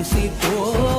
besito. Oh.